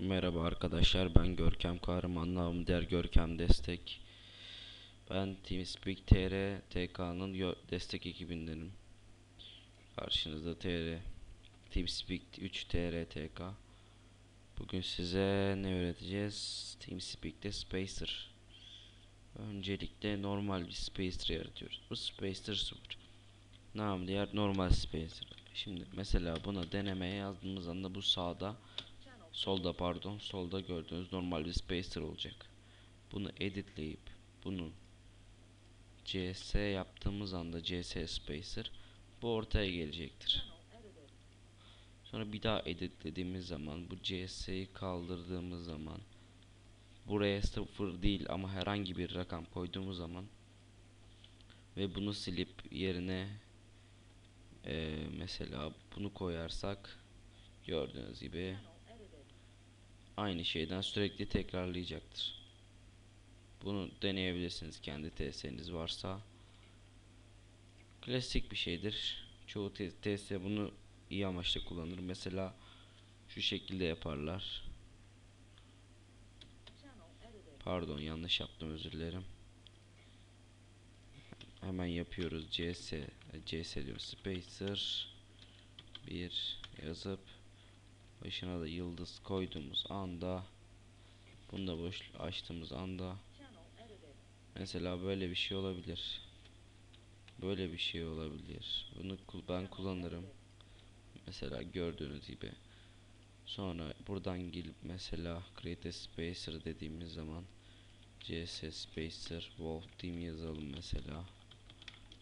Merhaba arkadaşlar ben Görkem Kahraman namı diğer Görkem Destek. Ben TeamSpeak TR TK'nın destek ekibindenim. Karşınızda TR TeamSpeak 3 TR TK Bugün size ne öğreteceğiz? TeamSpeak'te Spacer. Öncelikle normal bir Spacer yaratıyoruz. Bu Spacer 0 Namı diğer normal Spacer. Şimdi mesela buna denemeye yazdığımız anda bu sağda solda pardon solda gördüğünüz normal bir spacer olacak. Bunu editleyip bunu CS yaptığımız anda CS spacer bu ortaya gelecektir. Sonra bir daha editlediğimiz zaman bu CS'yi kaldırdığımız zaman buraya sıfır değil ama herhangi bir rakam koyduğumuz zaman ve bunu silip yerine eee, mesela bunu koyarsak gördüğünüz gibi aynı şeyden sürekli tekrarlayacaktır. Bunu deneyebilirsiniz kendi TS'niz varsa. Klasik bir şeydir. Çoğu TS bunu iyi amaçla kullanır. Mesela şu şekilde yaparlar. Pardon yanlış yaptım özür dilerim. Hemen yapıyoruz CS CS diyoruz Spacer bir yazıp başına da yıldız koyduğumuz anda bunu da boş açtığımız anda mesela böyle bir şey olabilir. Böyle bir şey olabilir. Bunu ben kullanırım. Mesela gördüğünüz gibi. Sonra buradan gelip mesela create a spacer dediğimiz zaman CS spacer wolf team yazalım mesela.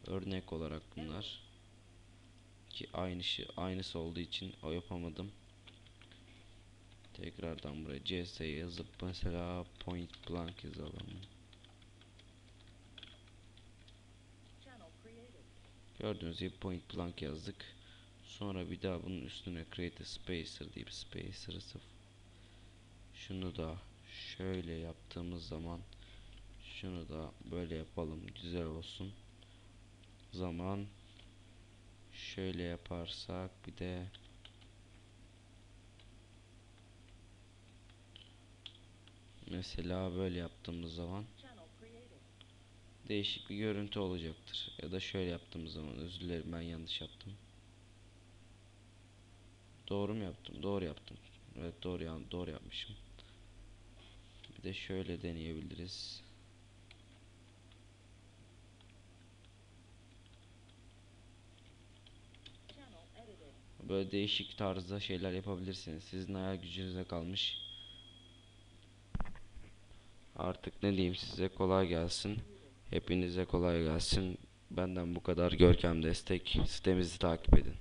Örnek olarak bunlar. Ki aynı şey aynısı olduğu için o yapamadım. Tekrardan buraya CS yazıp mesela point blank yazalım. Gördüğünüz gibi point blank yazdık. Sonra bir daha bunun üstüne create a spacer deyip spacer'ı sıf. Şunu da şöyle yaptığımız zaman şunu da böyle yapalım güzel olsun. Zaman şöyle yaparsak bir de Mesela böyle yaptığımız zaman değişik bir görüntü olacaktır. Ya da şöyle yaptığımız zaman özür dilerim ben yanlış yaptım. Doğru mu yaptım? Doğru yaptım. Evet doğru ya doğru yapmışım. Bir de şöyle deneyebiliriz. Böyle değişik tarzda şeyler yapabilirsiniz. Sizin hayal gücünüze kalmış. Artık ne diyeyim size kolay gelsin. Hepinize kolay gelsin. Benden bu kadar Görkem Destek. Sitemizi takip edin.